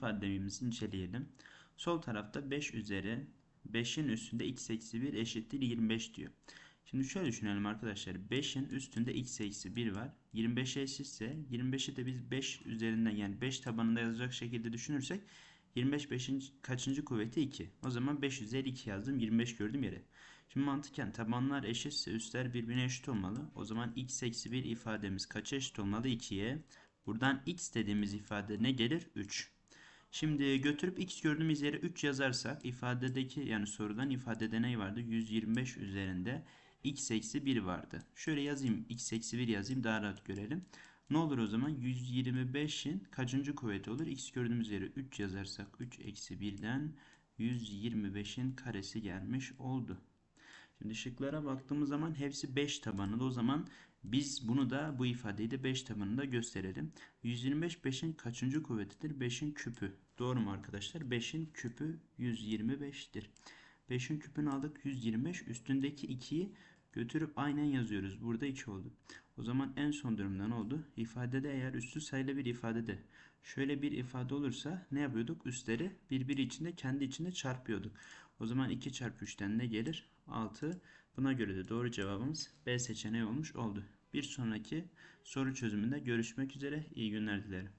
ifademizi inceleyelim. Sol tarafta 5 üzeri 5'in üstünde x eksi 1 eşittir 25 diyor. Şimdi şöyle düşünelim arkadaşlar. 5'in üstünde x eksi 1 var. 25'e eşitse 25'i de biz 5 üzerinden yani 5 tabanında yazacak şekilde düşünürsek 25 5'in kaçıncı kuvveti 2. O zaman 5 üzeri 2 yazdım. 25 gördüm yere. Şimdi mantıken tabanlar eşitse üstler birbirine eşit olmalı. O zaman x eksi 1 ifademiz kaça eşit olmalı? 2'ye. Buradan x dediğimiz ifade ne gelir? 3. Şimdi götürüp x gördüğümüz yere 3 yazarsak ifadedeki yani sorudan ifadede ne vardı? 125 üzerinde x eksi 1 vardı. Şöyle yazayım x eksi 1 yazayım daha rahat görelim. Ne olur o zaman 125'in kaçıncı kuvveti olur? x gördüğümüz yere 3 yazarsak 3 eksi 1'den 125'in karesi gelmiş oldu. Şimdi şıklara baktığımız zaman hepsi 5 tabanında. O zaman biz bunu da bu ifadeyi de 5 tabanında gösterelim. 125 5'in kaçıncı kuvvetidir? 5'in küpü. Doğru mu arkadaşlar? 5'in küpü 125'tir. 5'in küpünü aldık 125. Üstündeki 2'yi götürüp aynen yazıyoruz. Burada 2 oldu. O zaman en son durumda ne oldu? İfadede eğer üstü sayılı bir ifadede şöyle bir ifade olursa ne yapıyorduk? Üstleri birbiri içinde kendi içinde çarpıyorduk. O zaman 2 çarpı 3'ten ne gelir? 6. Buna göre de doğru cevabımız B seçeneği olmuş oldu. Bir sonraki soru çözümünde görüşmek üzere. İyi günler dilerim.